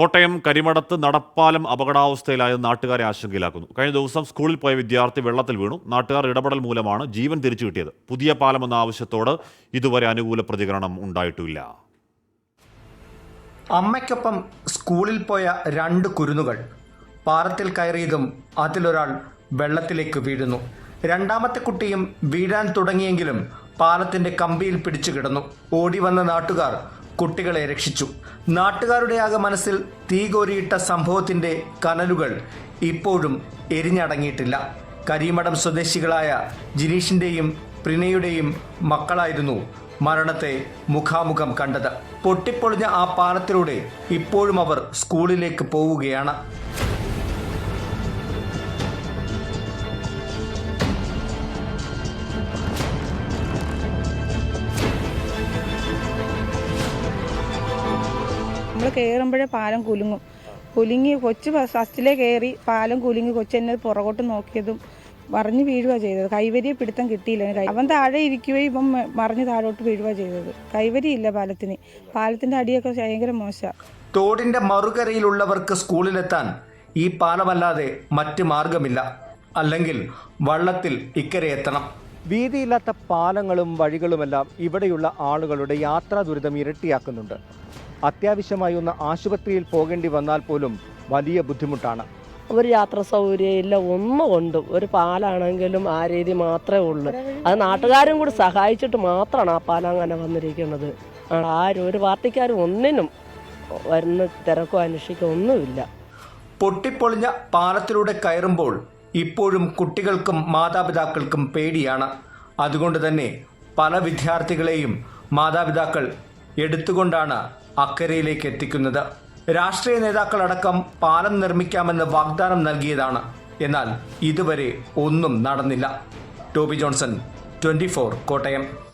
കോട്ടയം കരിമടത്ത് നടപ്പാലം അപകടാവസ്ഥയിലായത് നാട്ടുകാരെ ആശങ്കയിലാക്കുന്നു. കഴിഞ്ഞ ദിവസം സ്കൂളിൽ പോയ വിദ്യാർത്ഥി വെള്ളത്തിൽ വീണു. നാട്ടുകാർ ഇടപെടൽ മൂലമാണ് ജീവൻ തിരിച്ചു കിട്ടിയത്. പുതിയ പാലം എന്ന ആവശ്യത്തോട് ഇതുവരെ അനുകൂല പ്രതികരണം ഉണ്ടായിട്ടില്ല. അമ്മയ്ക്കൊപ്പം സ്കൂളിൽ പോയ രണ്ട് കുരുന്നുകൾ. പാറത്തിൽ കയറിയതും അതിലൊരാൾ വെള്ളത്തിലേക്ക് വീഴുന്നു. രണ്ടാമത്തെ കുട്ടിയും വീഴാൻ തുടങ്ങിയെങ്കിലും പാലത്തിന്റെ കമ്പിയിൽ പിടിച്ചു കിടന്നു. ഓടി വന്ന നാട്ടുകാർ കുട്ടികളെ രക്ഷിച്ചു. നാട്ടുകാരുടെ ആകെ മനസ്സിൽ തീ കോരിയിട്ട സംഭവത്തിന്റെ കനലുകൾ ഇപ്പോഴും എരിഞ്ഞടങ്ങിയിട്ടില്ല. കരീമഠം സ്വദേശികളായ ജിനീഷിന്റെയും പ്രിനയുടെയും മക്കളായിരുന്നു മരണത്തെ മുഖാമുഖം കണ്ടത്. പൊട്ടിപ്പൊളിഞ്ഞ ആ പാലത്തിലൂടെ ഇപ്പോഴും അവർ സ്കൂളിലേക്ക് പോവുകയാണ്. നമ്മൾ കയറുമ്പോഴേ പാലം കുലുങ്ങും. കുലുങ്ങി കൊച്ചു ഫസ്റ്റിലേ കയറി പാലം കുലുങ്ങി കൊച്ചെന്നെ പുറകോട്ട് നോക്കിയതും മറിഞ്ഞു വീഴുക ചെയ്തത്. കൈവരിയെ പിടുത്തം കിട്ടിയില്ല. അവൻ താഴെ ഇരിക്കുകയും ഇപ്പം മറിഞ്ഞ് താഴോട്ട് വീഴുക ചെയ്തത്. കൈവരിയില്ല പാലത്തിന്. പാലത്തിന്റെ അടിയൊക്കെ ഭയങ്കര മോശമാണ് തോടിന്റെ മറുകരയിലുള്ളവർക്ക് സ്കൂളിലെത്താൻ ഈ പാലമല്ലാതെ മറ്റ് മാർഗമില്ല. അല്ലെങ്കിൽ വള്ളത്തിൽ ഇക്കരെ എത്തണം. വീതിയില്ലാത്ത പാലങ്ങളും വഴികളുമെല്ലാം ഇവിടെയുള്ള ആളുകളുടെ യാത്രാ ദുരിതം ഇരട്ടിയാക്കുന്നുണ്ട്. അത്യാവശ്യമായി ഒന്ന് ആശുപത്രിയിൽ പോകേണ്ടി വന്നാൽ പോലും വലിയ ബുദ്ധിമുട്ടാണ്. ഒരു യാത്ര സൗകര്യം ഇല്ല ഒന്നും ഉണ്ട്. ഒരു പാലാണെങ്കിലും ആ രീതി മാത്രമേ ഉള്ളൂ. അത് നാട്ടുകാരും കൂടി സഹായിച്ചിട്ട് മാത്രമാണ് ആ പാലം അങ്ങനെ വന്നിരിക്കുന്നത്. ആരും ഒരു പാർട്ടിക്കാരും ഒന്നിനും വരുന്ന തിരക്കോ അന്വേഷിക്കോ ഒന്നുമില്ല. പൊട്ടിപ്പൊളിഞ്ഞ പാലത്തിലൂടെ കയറുമ്പോൾ ഇപ്പോഴും കുട്ടികൾക്കും മാതാപിതാക്കൾക്കും പേടിയാണ്. അതുകൊണ്ട് തന്നെ പല വിദ്യാർത്ഥികളെയും മാതാപിതാക്കൾ എടുത്തുകൊണ്ടാണ് അക്കരയിലേക്ക് എത്തിക്കുന്നത്. രാഷ്ട്രീയ നേതാക്കളടക്കം പാലം നിർമ്മിക്കാമെന്ന് വാഗ്ദാനം നൽകിയതാണ്. എന്നാൽ ഇതുവരെ ഒന്നും നടന്നില്ല. ടോബി ജോൺസൺ ട്വന്റി കോട്ടയം.